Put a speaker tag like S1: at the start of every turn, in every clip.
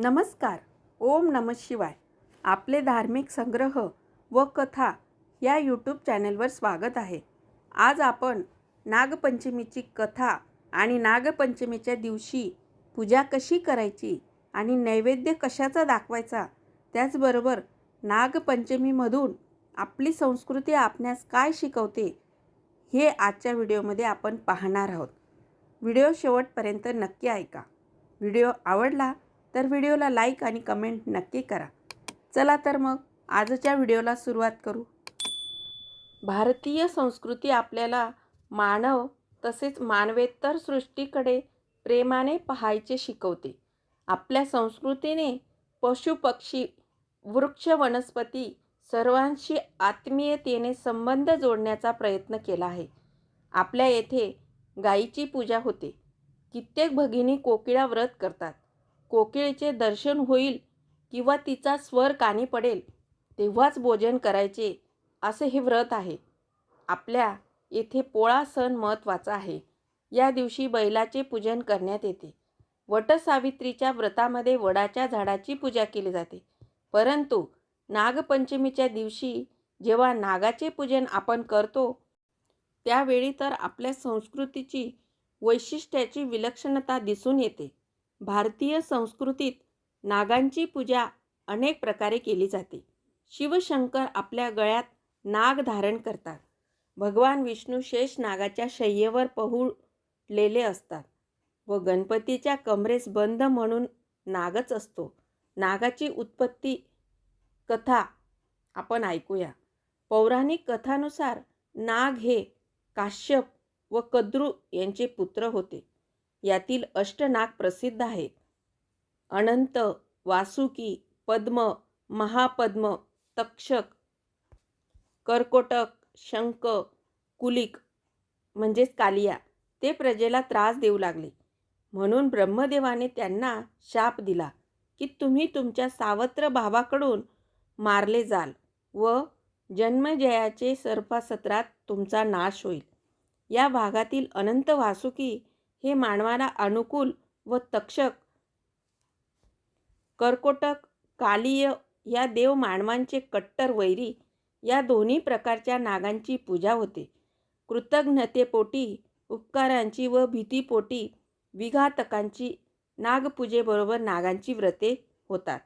S1: नमस्कार ओम नम शिवाय. आपले धार्मिक संग्रह व कथा या यूट्यूब चॅनलवर स्वागत आहे. आज आपण नागपंचमीची कथा आणि नागपंचमीच्या दिवशी पूजा कशी करायची आणि नैवेद्य कशाचा दाखवायचा त्याचबरोबर नागपंचमीमधून आपली संस्कृती आपण्यास काय शिकवते हे आजच्या व्हिडिओमध्ये आपण पाहणार आहोत. व्हिडिओ शेवटपर्यंत नक्की ऐका. व्हिडिओ आवडला तर व्हिडिओला लाईक आणि कमेंट नक्की करा. चला तर मग आजच्या व्हिडिओला सुरुवात करू. भारतीय संस्कृती आपल्याला मानव तसेच मानवेतर सृष्टीकडे प्रेमाने पाहायचे शिकवते. आपल्या संस्कृतीने पशु पक्षी वृक्ष वनस्पती सर्वांशी आत्मीयतेने संबंध जोडण्याचा प्रयत्न केला आहे. आपल्या येथे गायीची पूजा होते. कित्येक भगिनी कोकिळा व्रत करतात. कोकिळेचे दर्शन होईल किंवा तिचा स्वर कानी पडेल तेव्हाच भोजन करायचे असे हे व्रत आहे. आपल्या येथे पोळा सण महत्त्वाचा आहे. या दिवशी बैलाचे पूजन करण्यात येते. वटसावित्रीच्या व्रतामध्ये वडाच्या झाडाची पूजा केली जाते. परंतु नागपंचमीच्या दिवशी जेव्हा नागाचे पूजन आपण करतो त्यावेळी तर आपल्या संस्कृतीची वैशिष्ट्याची विलक्षणता दिसून येते. भारतीय संस्कृतीत नागांची पूजा अनेक प्रकारे केली जाते. शिवशंकर आपल्या गळ्यात नाग धारण करतात. भगवान विष्णू शेष नागाच्या शय्येवर पहुडलेले असतात व गणपतीच्या कमरेस बंद म्हणून नागच असतो. नागाची उत्पत्ती कथा आपण ऐकूया. पौराणिक कथानुसार नाग हे काश्यप व कद्रू यांचे पुत्र होते. यातील अष्टनाग प्रसिद्ध आहेत. अनंत वासुकी पद्म महापद्म तक्षक कर्कोटक शंख कुलिक म्हणजेच कालिया ते प्रजेला त्रास देऊ लागले. म्हणून ब्रह्मदेवाने त्यांना शाप दिला की तुम्ही तुमच्या सावत्र भावाकडून मारले जाल व जन्मजयाचे सर्पासत्रात तुमचा नाश होईल. या भागातील अनंत वासुकी हे मानवाला अनुकूल व तक्षक कर्कोटक कालीय या देव मानवांचे कट्टर वैरी या दोन्ही प्रकारच्या नागांची पूजा होते. कृतज्ञतेपोटी उपकारांची व भीतीपोटी विघातकांची नागपूजेबरोबर नागांची व्रते होतात.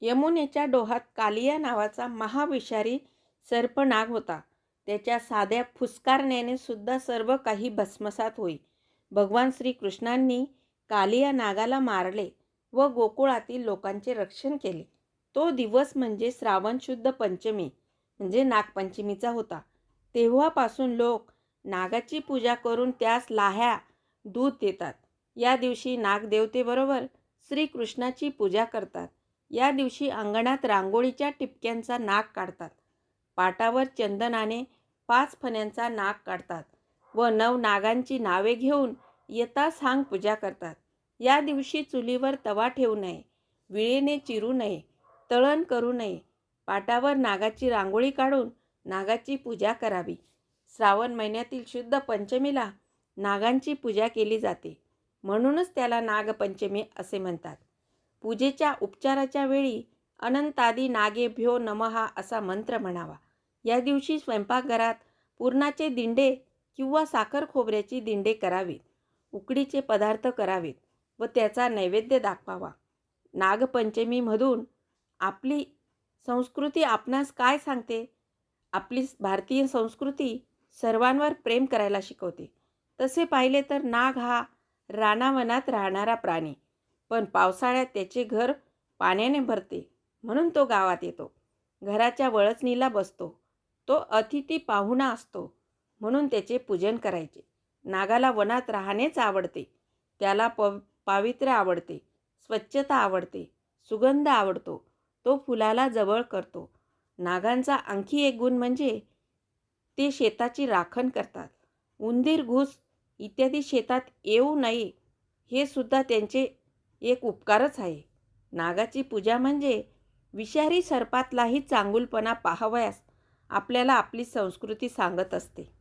S1: यमुनेच्या डोहात कालिया नावाचा महाविषारी सर्पनाग होता. त्याच्या साध्या फुसकारण्याने सुद्धा सर्व काही भस्मसात होई. भगवान श्रीकृष्णांनी कालिया नागाला मारले व गोकुळातील लोकांचे रक्षण केले. तो दिवस म्हणजे श्रावण शुद्ध पंचमी म्हणजे नागपंचमीचा होता. तेव्हापासून लोक नागाची पूजा करून त्यास लाह्या दूध देतात. या दिवशी नागदेवतेबरोबर श्रीकृष्णाची पूजा करतात. या दिवशी अंगणात रांगोळीच्या टिपक्यांचा नाग काढतात. पाटावर चंदनाने पाच फण्यांचा नाग काढतात. व नव नागांची नावे घेऊन येता सांग पूजा करतात. या दिवशी चुलीवर तवा ठेवू नये विळेने चिरू नये तळण करू नये पाटावर नागाची रांगोळी काढून नागाची पूजा करावी. श्रावण महिन्यातील शुद्ध पंचमीला नागांची पूजा केली जाते. म्हणूनच त्याला नागपंचमी असे म्हणतात. पूजेच्या उपचाराच्या वेळी अनंतादी नागेभ्यो नमहा असा मंत्र म्हणावा. या दिवशी स्वयंपाकघरात पुरणाचे दिंडे किंवा साखर खोबऱ्याची दिंडे करावीत उकडीचे पदार्थ करावेत व त्याचा नैवेद्य दाखवावा. नागपंचमीमधून आपली संस्कृती आपणास काय सांगते? आपली भारतीय संस्कृती सर्वांवर प्रेम करायला शिकवते. तसे पाहिले तर नाग हा रानावनात राहणारा प्राणी पण पावसाळ्यात त्याचे घर पाण्याने भरते म्हणून तो गावात येतो. घराच्या वळचणीला बसतो. तो अतिथी पाहुणा असतो. म्हणून त्याचे पूजन करायचे. नागाला वनात राहणेच आवडते. त्याला प पावित्र्य आवडते. स्वच्छता आवडते. सुगंध आवडतो. तो फुलाला जवळ करतो. नागांचा आणखी एक गुण म्हणजे ते शेताची राखण करतात. उंदीर घुस इत्यादी शेतात येऊ नये हे सुद्धा त्यांचे एक उपकारच आहे. नागाची पूजा म्हणजे विषारी सर्पातलाही चांगुलपणा पाहावयास आपल्याला आपली संस्कृती सांगत असते.